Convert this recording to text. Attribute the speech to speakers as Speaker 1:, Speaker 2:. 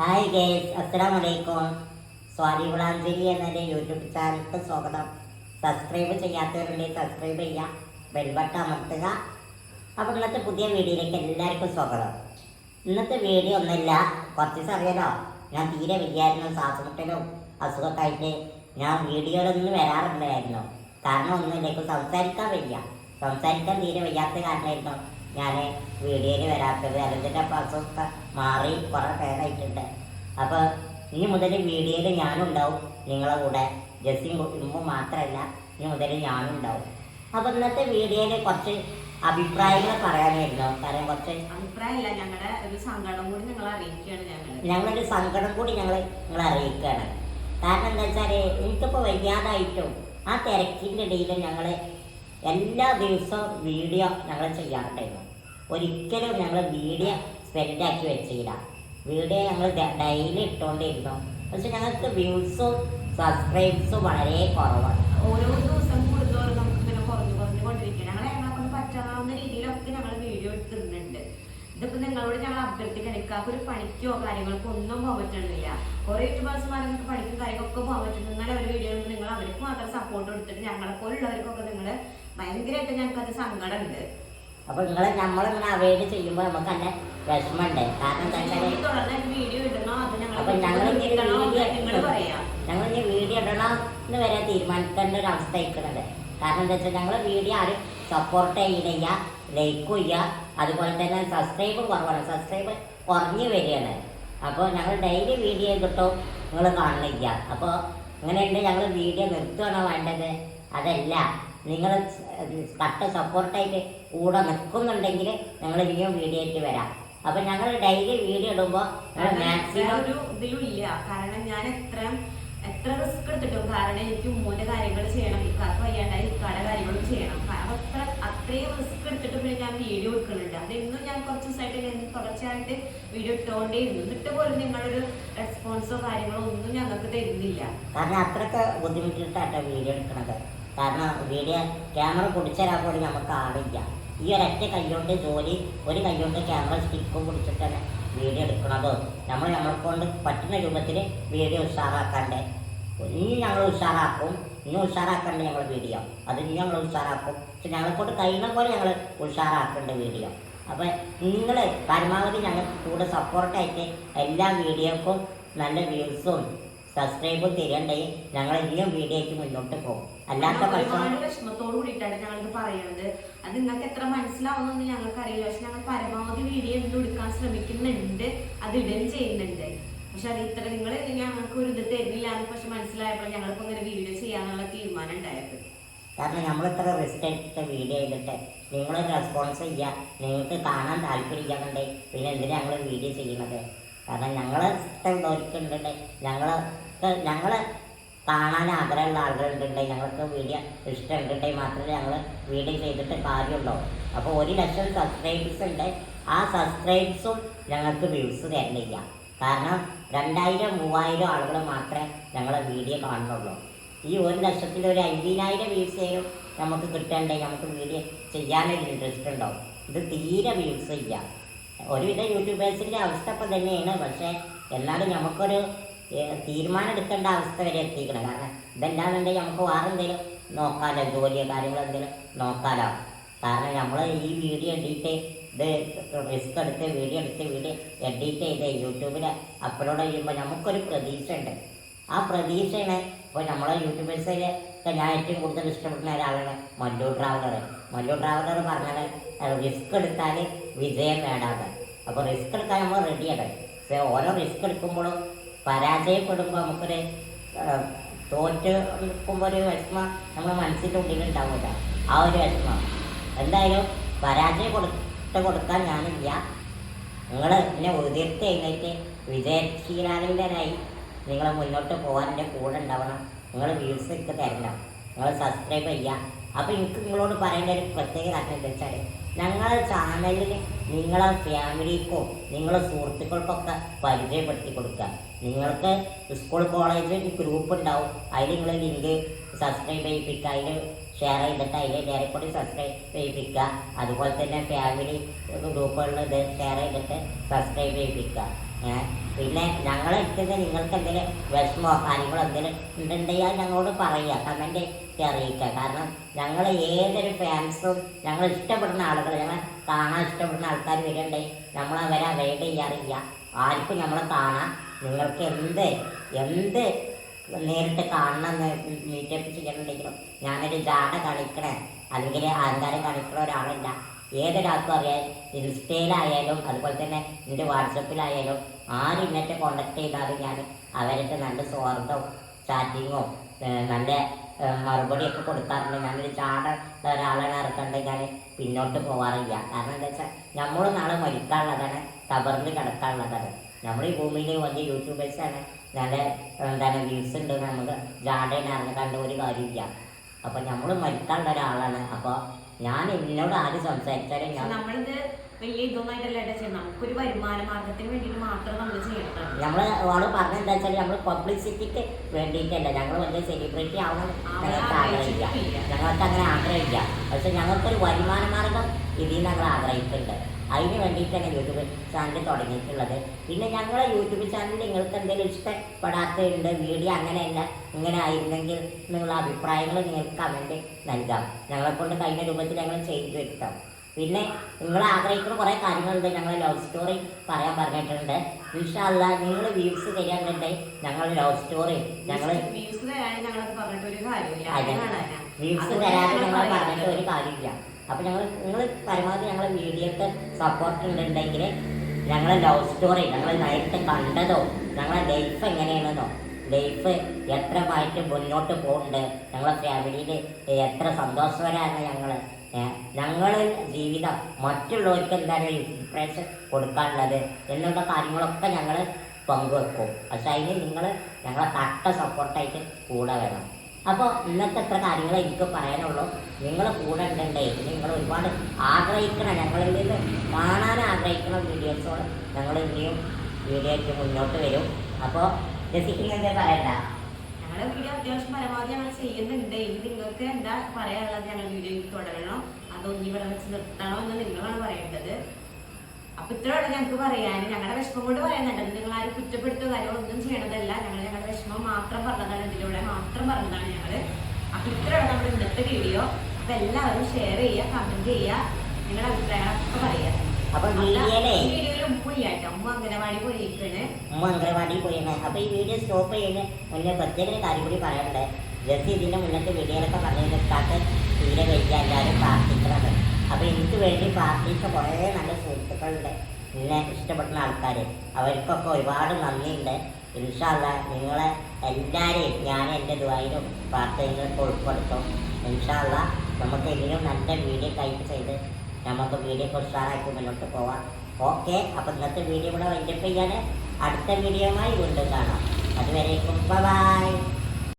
Speaker 1: Hi guys അസ്സാം വലൈക്കും സ്വാതി ഗുളാഞ്ജലി എന്നെ യൂട്യൂബ് ചാനലിലേക്ക് സ്വാഗതം. സബ്സ്ക്രൈബ് ചെയ്യാത്തവരുണ്ടെങ്കിൽ സബ്സ്ക്രൈബ് ചെയ്യുക ബെൽബട്ട അമർത്തുക. അപ്പോൾ ഇന്നത്തെ പുതിയ വീഡിയോയിലേക്ക് എല്ലാവർക്കും സ്വാഗതം. ഇന്നത്തെ വീഡിയോ ഒന്നുമില്ല കുറച്ച് സമയമല്ലോ ഞാൻ തീരെ വിചാരിക്കുന്നു ശ്വാസമുട്ടലും അസുഖമൊക്കെ ആയിട്ട് ഞാൻ വീഡിയോയിലൊന്നും വരാറില്ലായിരുന്നു. കാരണം ഒന്നും ഇപ്പോൾ സംസാരിക്കാൻ വയ്യ. സംസാരിക്കാൻ തീരെ വയ്യാത്ത കാരണമായിരുന്നു. ഞാൻ വീഡിയോയിൽ വരാത്തത് അല്ലെങ്കിൽ അപ്പം അസ്വസ്ഥ മാറി കുറേ പേരായിട്ടുണ്ട്. അപ്പോൾ ഇനി മുതൽ വീഡിയോയിൽ ഞാനുണ്ടാവും നിങ്ങളെ കൂടെ. ജസ്സിയും കുടുംബം മാത്രമല്ല ഇനി മുതൽ ഞാനുണ്ടാവും അപ്പോൾ ഇന്നത്തെ വീഡിയോയിൽ കുറച്ച് അഭിപ്രായങ്ങൾ പറയാനായിരുന്നു. കാരണം കുറച്ച്
Speaker 2: അഭിപ്രായമില്ല ഞങ്ങളുടെ ഒരു സങ്കടം കൂടി നിങ്ങൾ അറിയിക്കുകയാണ് ഞങ്ങൾ
Speaker 1: ഞങ്ങളൊരു സങ്കടം കൂടി ഞങ്ങൾ നിങ്ങളെ അറിയിക്കുകയാണ്. കാരണം എന്താ വെച്ചാൽ എനിക്കിപ്പോൾ വയ്യാതായിട്ടും ആ തിരക്കിന്റെ ഇടയിലും ഞങ്ങൾ എല്ലാ ദിവസവും വീഡിയോ ഞങ്ങൾ ചെയ്യാറുണ്ടായിരുന്നു. ഒരിക്കലും ഞങ്ങൾ വീഡിയോ സ്പെൻഡാക്കി വെച്ചില്ല. വീഡിയോ ഞങ്ങൾ ഡെയിലി ഇട്ടുകൊണ്ടിരുന്നു പക്ഷെ ഞങ്ങൾക്ക് വ്യൂസും സബ്സ്ക്രൈബ്സും വളരെ കുറവാണ്.
Speaker 2: ഓരോ ദിവസം കൂടുതലും നമുക്ക് ഇങ്ങനെ കുറഞ്ഞു കുറഞ്ഞു കൊണ്ടിരിക്കുക ഞങ്ങൾ ഞങ്ങളെ കൊണ്ട് പറ്റാവുന്ന രീതിയിലൊക്കെ ഞങ്ങൾ വീഡിയോ എടുത്തിരുന്നുണ്ട് ഇതിപ്പോൾ നിങ്ങളോട് ഞങ്ങൾ അഭ്യർത്ഥിക്കാൻ ഇക്കാക്ക് ഒരു പണിക്കോ കാര്യങ്ങൾക്കോ ഒന്നും പോകാൻ പറ്റണില്ല കുറെ യൂട്യൂബേഴ്സ്മാർ നിങ്ങൾക്ക് പണിക്കും കാര്യങ്ങളൊക്കെ പോകാൻ പറ്റുന്നു എന്നാലും ഒരു വീഡിയോ നിങ്ങൾ അവർക്ക് മാത്രം സപ്പോർട്ട് കൊടുത്തിട്ട് ഞങ്ങളെ പോലുള്ളവർക്കൊക്കെ നിങ്ങൾ ഭയങ്കരമായിട്ട് ഞങ്ങൾക്ക് അത് സങ്കടമുണ്ട്.
Speaker 1: അപ്പൊ നിങ്ങളെ നമ്മളിങ്ങനെ അവൈഡ് ചെയ്യുമ്പോൾ നമുക്ക് നല്ല വിഷമമുണ്ട്. കാരണം
Speaker 2: തുടർന്ന് വീഡിയോ ഇടണോ? അത് ഞങ്ങൾ
Speaker 1: അപ്പൊ ഞങ്ങൾ
Speaker 2: ഇടണോ നിങ്ങൾ പറയാം.
Speaker 1: ഞങ്ങൾ ഇനി വീഡിയോ ഇടണം എന്ന് വരെ തീരുമാനിക്കേണ്ട ഒരു അവസ്ഥ ആയിക്കുന്നത് കാരണം എന്താ വെച്ചാൽ ഞങ്ങൾ വീഡിയോ ആരും സപ്പോർട്ട് ചെയ്യണില്ല ലൈക്കും ഇല്ല. അതുപോലെ തന്നെ സബ്സ്ക്രൈബും കുറവാണ്. സബ്സ്ക്രൈബ് കുറഞ്ഞു വരികയാണ്. അപ്പോൾ ഞങ്ങൾ ഡെയിലി വീഡിയോ കിട്ടും നിങ്ങൾ കാണുന്നില്ല. അപ്പോൾ ഇങ്ങനെയുണ്ട് ഞങ്ങൾ വീഡിയോ നിർത്തുകയാണോ വേണ്ടത്? അതല്ല. നിങ്ങൾ കട്ട സപ്പോർട്ടായിട്ട് കൂടെ നിൽക്കുന്നുണ്ടെങ്കിൽ ഞങ്ങൾ ഇനിയും വീഡിയോ ആയിട്ട് വരാം. അപ്പൊ ഞങ്ങൾ ഡെയിലി വീഡിയോ ഇടുമ്പോൾ ഞങ്ങൾ മാക്സിമം
Speaker 2: ഒരു ഇതിലും ഇല്ല. കാരണം ഞാൻ എത്ര എത്ര റിസ്ക് എടുത്തിട്ടും കാരണം എനിക്ക് മൂന്ന് കാര്യങ്ങൾ ചെയ്യണം ഇക്കാർക്ക് വയ്യാണ്ടായി ഇക്കാടെ കാര്യങ്ങളും ചെയ്യണം. കാരണം അത്ര അത്രയും റിസ്ക് എടുത്തിട്ട് പിന്നെ ഞാൻ വീഡിയോ എടുക്കുന്നുണ്ട് അതെന്നും ഞാൻ കുറച്ച് ദിവസമായിട്ട് ഞാൻ തുടർച്ചയായിട്ട് വീഡിയോ ഇട്ടുകൊണ്ടേയിരുന്നു എന്നിട്ട് പോലും നിങ്ങളൊരു റെസ്പോൺസോ കാര്യങ്ങളോ ഒന്നും ഞങ്ങൾക്ക് തരുന്നില്ല.
Speaker 1: കാരണം അത്രയ്ക്ക് ബുദ്ധിമുട്ടിട്ടാട്ടോ വീഡിയോ എടുക്കണത്. കാരണം വീഡിയോ ക്യാമറ പിടിച്ചരാൻ പോലും നമുക്ക് ആളില്ല. ഈ ഒരൊറ്റ കൈകൊണ്ട് ജോലി ഒരു കൈകൊണ്ട് ക്യാമറ സ്റ്റിക്കും പിടിച്ചിട്ടാണ് വീഡിയോ എടുക്കുന്നത് നമ്മൾ നമ്മളെ കൊണ്ട് പറ്റുന്ന രൂപത്തിൽ വീഡിയോ ഉഷാറാക്കാണ്ട്. ഇനി ഞങ്ങൾ ഉഷാറാക്കും. ഇനി ഉഷാറാക്കേണ്ട ഞങ്ങൾ വീഡിയോ. അത് ഇനി ഞങ്ങൾ ഉഷാറാക്കും. പക്ഷെ ഞങ്ങളെ കൊണ്ട് കഴിയുന്ന പോലെ ഞങ്ങൾ ഉഷാറാക്കേണ്ട വീഡിയോ. അപ്പം നിങ്ങൾ പരമാവധി ഞങ്ങൾക്ക് കൂടെ സപ്പോർട്ടായിട്ട് എല്ലാ വീഡിയോക്കും നല്ല വ്യൂസും സബ്സ്ക്രൈബും തരണ്ടേ ഞങ്ങൾ ഇനിയും വീഡിയോ ആയിട്ട് മുന്നോട്ട് പോകും. അല്ലാത്ത
Speaker 2: വിഷമത്തോട് കൂടിയിട്ടാണ് ഞങ്ങൾക്ക് പറയുന്നത്. അത് നിങ്ങൾക്ക് എത്ര മനസ്സിലാവുന്നൊന്നും ഞങ്ങൾക്ക് അറിയില്ല പക്ഷെ ഞങ്ങൾ പരമാവധി വീഡിയോ എന്ത് എടുക്കാൻ ശ്രമിക്കുന്നുണ്ട്. അത് ഇടുകയും ചെയ്യുന്നുണ്ട്. പക്ഷെ അത് ഇത്ര നിങ്ങൾ ഞങ്ങൾക്ക് ഒരു ഇത് തരുന്നില്ല എന്ന് പക്ഷെ മനസ്സിലായപ്പോൾ ഞങ്ങൾക്ക് ഇങ്ങനെ വീഡിയോ ചെയ്യാനുള്ള തീരുമാനം ഉണ്ടായത്.
Speaker 1: കാരണം നമ്മൾ ഇത്ര റിസ്ക് എടുത്ത വീഡിയോ ചെയ്തിട്ട് നിങ്ങൾ റെസ്പോൺസ് ചെയ്യുക നിങ്ങൾക്ക് കാണാൻ താല്പര്യമില്ലാന്നുണ്ടെങ്കിൽ പിന്നെ എന്തിനാ ഞങ്ങൾ വീഡിയോ ചെയ്യുന്നത്? കാരണം ഞങ്ങൾ ഇഷ്ടമുള്ളവർക്കുണ്ട് ഞങ്ങൾ ഞങ്ങൾ കാണാൻ ആഗ്രഹമുള്ള ആളുകളുണ്ടെങ്കിൽ ഞങ്ങൾക്ക് വീഡിയോ ഇഷ്ടമുണ്ടെങ്കിൽ മാത്രമേ ഞങ്ങൾ വീഡിയോ ചെയ്തിട്ട് കാര്യമുള്ളൂ അപ്പോൾ ഒരു ലക്ഷം സബ്സ്ക്രൈബേഴ്സ് ഉണ്ട്. ആ സബ്സ്ക്രൈബേഴ്സും ഞങ്ങൾക്ക് വ്യൂസ് തരുന്നില്ല. കാരണം രണ്ടായിരം മൂവായിരം ആളുകൾ മാത്രമേ ഞങ്ങളെ വീഡിയോ കാണുന്നുള്ളൂ. ഈ ഒരു ലക്ഷത്തിൽ ഒരു അൻപതിനായിരം ചെയ്യും നമുക്ക് കിട്ടണ്ടേ? നമുക്ക് വീഡിയോ ചെയ്യാനൊരു ഇൻട്രസ്റ്റ് ഉണ്ടാവും ഇത് തീരെ വ്യൂസ് ഇല്ല. ഒരുവിധ യൂട്യൂബേഴ്സിന്റെ അവസ്ഥ ഇപ്പം തന്നെയാണ്. പക്ഷേ എന്നാലും നമുക്കൊരു തീരുമാനം എടുക്കേണ്ട അവസ്ഥ വരെ എത്തിക്കണം കാരണം ഇതല്ലാന്നുണ്ടെങ്കിൽ നമുക്ക് വേറെ എന്തെങ്കിലും നോക്കാലോ ജോലിയോ കാര്യങ്ങളോ എന്തെങ്കിലും നോക്കാലോ. കാരണം നമ്മൾ ഈ വീഡിയോ എഡിറ്റ് ഇത് റിസ്ക് എടുത്ത് വീഡിയോ എടുത്ത് വീഡിയോ എഡിറ്റ് ചെയ്ത് യൂട്യൂബിൽ അപ്ലോഡ് ചെയ്യുമ്പോൾ നമുക്കൊരു പ്രതീക്ഷ ഉണ്ട് ആ പ്രതീക്ഷയാണ് ഇപ്പോൾ നമ്മളെ യൂട്യൂബേഴ്സിൽ ഒക്കെ ഞാൻ ഏറ്റവും കൂടുതൽ ഇഷ്ടപ്പെടുന്ന ഒരാളാണ് മല്ലു ട്രാവലർ മല്ലു ട്രാവലർ പറഞ്ഞാൽ റിസ്ക് എടുത്താൽ വിജയം നേടാതെ. അപ്പോൾ റിസ്ക് എടുക്കാൻ നമ്മൾ റെഡിയാണ് പക്ഷേ ഓരോ റിസ്ക് എടുക്കുമ്പോഴും പരാജയപ്പെടുമ്പോൾ നമുക്കൊരു തോറ്റ് നിൽക്കുമ്പോൾ ഒരു വിഷമം നമ്മുടെ മനസ്സിന്റെ ഉള്ളിൽ ഉണ്ടാവില്ല ആ ഒരു വിഷമം. എന്തായാലും പരാജയം കൊടുത്ത് കൊടുക്കാൻ ഞാനില്ല. നിങ്ങൾ എന്നെ ഉതിർത്ത് എഴുന്നേറ്റ് വിജയശീലാനന്ദനായി നിങ്ങൾ മുന്നോട്ട് പോകാൻ എന്റെ കൂടെ ഉണ്ടാവണം. നിങ്ങൾ വ്യൂസ് എനിക്ക് തരണം. നിങ്ങൾ സബ്സ്ക്രൈബ് ചെയ്യുക അപ്പോൾ എനിക്ക് നിങ്ങളോട് പറയേണ്ട ഒരു പ്രത്യേക കാര്യം എന്താ വെച്ചാൽ ഞങ്ങളുടെ ചാനലിൽ നിങ്ങളെ ഫാമിലിക്കോ നിങ്ങളെ സുഹൃത്തുക്കൾക്കൊക്കെ പരിചയപ്പെടുത്തി കൊടുക്കുക. നിങ്ങൾക്ക് സ്കൂൾ കോളേജ് ഗ്രൂപ്പ് ഉണ്ടാവും. അതിൽ നിങ്ങൾ ലിങ്ക് സബ്സ്ക്രൈബ് ചെയ്യിപ്പിക്കുക. അതിൽ ഷെയർ ചെയ്തിട്ട് അതിൽ നേരെ കൂടി സബ്സ്ക്രൈബ് ചെയ്യിപ്പിക്കുക. അതുപോലെ തന്നെ ഫാമിലി ഗ്രൂപ്പുകളിൽ ഇത് ഷെയർ ചെയ്തിട്ട് സബ്സ്ക്രൈബ് ചെയ്യിപ്പിക്കുക. പിന്നെ ഞങ്ങളെ ഇഷ്ടത്തെ നിങ്ങൾക്ക് എന്തെങ്കിലും വിഷമോ കാര്യങ്ങളോ എന്തെങ്കിലും ഉണ്ടെങ്കിൽ ഞങ്ങളോട് പറയുക കമന്റ് അറിയിക്കുക. കാരണം ഞങ്ങൾ ഏതൊരു ഫാൻസും ഞങ്ങൾ ഇഷ്ടപ്പെടുന്ന ആളുകൾ ഞങ്ങൾ കാണാൻ ഇഷ്ടപ്പെടുന്ന ആൾക്കാർ വരുന്നുണ്ടെങ്കിൽ നമ്മൾ അവരെ അവൈഡ് ചെയ്യാറില്ല ആർക്കും നമ്മളെ കാണാം നിങ്ങൾക്ക് എന്ത് എന്ത് നേരിട്ട് കാണണം മീറ്റപ്പ് ചെയ്യണമെങ്കിലും ഞാനൊരു ജാട കളിക്കണേ അല്ലെങ്കിൽ അഹങ്കാരം കളിക്കുന്ന ഒരാളല്ല. ഏതൊരാൾക്കും അറിയാം ഇൻസ്റ്റയിലായാലും അതുപോലെ തന്നെ എന്റെ വാട്സപ്പിലായാലും ആരും ഇന്നത്തെ കോണ്ടാക്ട് ചെയ്താലും ഞാൻ അവരൊക്കെ നല്ല സ്വാർത്ഥവും ചാറ്റിങ്ങോ നല്ല മറുപടിയൊക്കെ കൊടുക്കാറുണ്ട്. ഞാനൊരു ചാട ഒരാളാണ് ഇറക്കണ്ട് ഞാൻ പിന്നോട്ട് പോവാറില്ല. കാരണം എന്താ വെച്ചാൽ നമ്മൾ നാളെ മരിക്കാനുള്ളതാണ് കബറിൽ കിടക്കാനുള്ളതാണ്. നമ്മൾ ഈ ഭൂമിയിൽ വലിയ യൂട്യൂബേഴ്സാണ് നല്ല എന്താണ് വ്യൂസ് ഉണ്ട് നമുക്ക് ജാടേനെ കണ്ട ഒരു കാര്യമില്ല അപ്പോൾ നമ്മൾ മരിക്കാനുള്ള ഒരാളാണ്. അപ്പൊ ഞാൻ എന്നോട് ആര് സംസാരിച്ചാലും ഞാൻ
Speaker 2: നമ്മളിത് വലിയ ഇതൊന്നായിട്ടല്ല ചെയ്യുന്നത്. നമുക്കൊരു വരുമാന മാർഗത്തിന് വേണ്ടിയിട്ട് മാത്രം നമ്മൾ ചെയ്യണം
Speaker 1: നമ്മൾ ആൾ പറഞ്ഞെന്താ വെച്ചാൽ നമ്മൾ പബ്ലിസിറ്റിക്ക് വേണ്ടിയിട്ടല്ല. ഞങ്ങൾ വലിയ സെലിബ്രിറ്റി ആവണം. ഞങ്ങൾക്ക് ആഗ്രഹിക്കുക ഞങ്ങൾക്ക് അങ്ങനെ ആഗ്രഹമില്ല പക്ഷെ ഞങ്ങൾക്കൊരു വരുമാന മാർഗം ഇതിൽ ഞങ്ങൾ ആഗ്രഹിക്കുന്നുണ്ട്. അതിന് വേണ്ടിയിട്ടാണ് യൂട്യൂബ് ചാനൽ തുടങ്ങിയിട്ടുള്ളത്. പിന്നെ ഞങ്ങളെ യൂട്യൂബ് ചാനൽ നിങ്ങൾക്ക് എന്തെങ്കിലും ഇഷ്ടപ്പെടാത്തതുണ്ട് വീഡിയോ അങ്ങനെയല്ല ഇങ്ങനെ ആയിരുന്നെങ്കിൽ നിങ്ങളുടെ അഭിപ്രായങ്ങൾ നിങ്ങൾക്ക് കമന്റ് നൽകാം. ഞങ്ങളെ കൊണ്ട് കഴിഞ്ഞ രൂപത്തിൽ ഞങ്ങൾ ചെയ്തു വരുത്താം പിന്നെ നിങ്ങൾ ആഗ്രഹിക്കുന്ന കുറേ കാര്യങ്ങളുണ്ട് ഞങ്ങൾ ലവ് സ്റ്റോറി പറയാൻ പറഞ്ഞിട്ടുണ്ട്. വിഷയമല്ല നിങ്ങൾ വ്യൂസ് തരാനുണ്ട് ഞങ്ങൾ ലവ് സ്റ്റോറി ഞങ്ങൾ
Speaker 2: വ്യൂസ് തരാൻ ഞങ്ങൾ പറഞ്ഞിട്ട് ഒരു കാര്യമില്ല.
Speaker 1: വ്യൂസ് തരാൻ
Speaker 2: ഞങ്ങൾ
Speaker 1: പറഞ്ഞിട്ട് ഒരു കാര്യമില്ല. അപ്പൊ ഞങ്ങൾ നിങ്ങൾ പരമാവധി ഞങ്ങളെ വീഡിയോക്ക് സപ്പോർട്ട് ഉണ്ടെങ്കിൽ ഞങ്ങളെ ലവ് സ്റ്റോറി ഞങ്ങൾ നേരിട്ട് കണ്ടതോ ഞങ്ങളെ ലൈഫ് എങ്ങനെയാണെന്നോ ലൈഫ് എത്രമായിട്ട് മുന്നോട്ട് പോകുന്നുണ്ട് ഞങ്ങളെ ഫാമിലിയിൽ എത്ര സന്തോഷവരാണ് ഞങ്ങൾ ഞങ്ങൾ ജീവിതം മറ്റുള്ളവർക്ക് എന്താണ് ഇൻസ്പിറേഷൻ കൊടുക്കാനുള്ളത് എന്നുള്ള കാര്യങ്ങളൊക്കെ ഞങ്ങൾ പങ്കുവെക്കും. പക്ഷെ അതിന് നിങ്ങൾ ഞങ്ങളെ തട്ട സപ്പോർട്ടായിട്ട് കൂടെ വേണം. അപ്പോൾ ഇന്നത്തെ എത്ര കാര്യങ്ങൾ എനിക്ക് പറയാനുള്ളൂ. നിങ്ങൾ കൂടെ ഉണ്ടേ നിങ്ങൾ ഒരുപാട് ആഗ്രഹിക്കണം. ഞങ്ങളിൽ നിന്ന് കാണാൻ ആഗ്രഹിക്കുന്ന വീഡിയോസോട് ഞങ്ങൾ ഇനിയും വീഡിയോയ്ക്ക് മുന്നോട്ട് വരും. അപ്പോൾ രസിക്കുന്നതിന്റെ പറയണ്ട?
Speaker 2: ഞങ്ങളുടെ വീഡിയോ അത്യാവശ്യം പരമാവധി ഞങ്ങൾ ചെയ്യുന്നുണ്ട്. ഇനി നിങ്ങൾക്ക് എന്താ പറയാനുള്ളത് ഞങ്ങൾ വീഡിയോയിൽ തുടരണോ. അതോ ഇനി ഇവിടെ വെച്ച് നിർത്തണോ എന്ന് നിങ്ങളാണ് പറയേണ്ടത്. അപ്പൊ ഇത്രയുള്ള ഞങ്ങൾക്ക് പറയാൻ. ഞങ്ങളുടെ വിഷമം കൊണ്ട് പറയുന്നുണ്ട് നിങ്ങൾ ആരും കുറ്റപ്പെടുത്തുക കാര്യങ്ങളൊന്നും ചെയ്യണതല്ല. ഞങ്ങൾ വിഷമം മാത്രം പറഞ്ഞതാണ് ഇതിലൂടെ മാത്രം പറഞ്ഞതാണ് ഞങ്ങൾ. അപ്പൊ ഇത്രയാണ് നമ്മുടെ ഇന്നത്തെ വീഡിയോ അപ്പൊ എല്ലാവരും ഷെയർ ചെയ്യുക കമന്റ് ചെയ്യുക നിങ്ങളുടെ അഭിപ്രായങ്ങളൊക്കെ പറയുക.
Speaker 1: അപ്പൊ
Speaker 2: ഈ വീഡിയോയിൽ ഉമ്മില്ല കേട്ടോ ഉമ്മ അംഗനവാടി പോയിരിക്കണ്
Speaker 1: ഉമ്മ അംഗനവാടിയിൽ പോയാണ് അപ്പൊ ഈ വീഡിയോ സ്റ്റോപ്പ് ചെയ്യുന്ന മുന്നേ പ്രത്യേക ഒരു കാര്യം കൂടി പറയാനുണ്ട്. ജസ്റ്റ് ഇതിന്റെ മുന്നത്തെ വീഡിയോയിലൊക്കെ പറഞ്ഞു നിർത്താത്ത തീരെ വയ്യ എല്ലാവരും പ്രാർത്ഥിക്കണത് അപ്പൊ എനിക്ക് വേണ്ടി പ്രാർത്ഥിച്ച കുറേ നല്ല സുഹൃത്തുക്കളുണ്ട്. എന്നെ ഇഷ്ടപ്പെടുന്ന ആൾക്കാർ അവർക്കൊക്കെ ഒരുപാട് നന്ദിയുണ്ട്. ഇൻഷാല്ല നിങ്ങളെ എല്ലാവരെയും ഞാൻ എന്റെ ദ്വായിലും പ്രാർത്ഥനയിലൊക്കെ ഉൾപ്പെടുത്തും. ഇൻഷാല്ല നമുക്ക് ഇനിയും നല്ല വീഡിയോ ടൈപ്പ് ചെയ്ത് നമുക്ക് വീഡിയോ ഉഷാറാക്കി മുന്നോട്ട് പോവാം. ഓക്കെ അപ്പം ഇന്നത്തെ വീഡിയോ ഇവിടെ വൈകിട്ട് ഞാൻ അടുത്ത വീഡിയോയുമായി വീണ്ടും കാണാം. അതുവരേക്കും ബൈ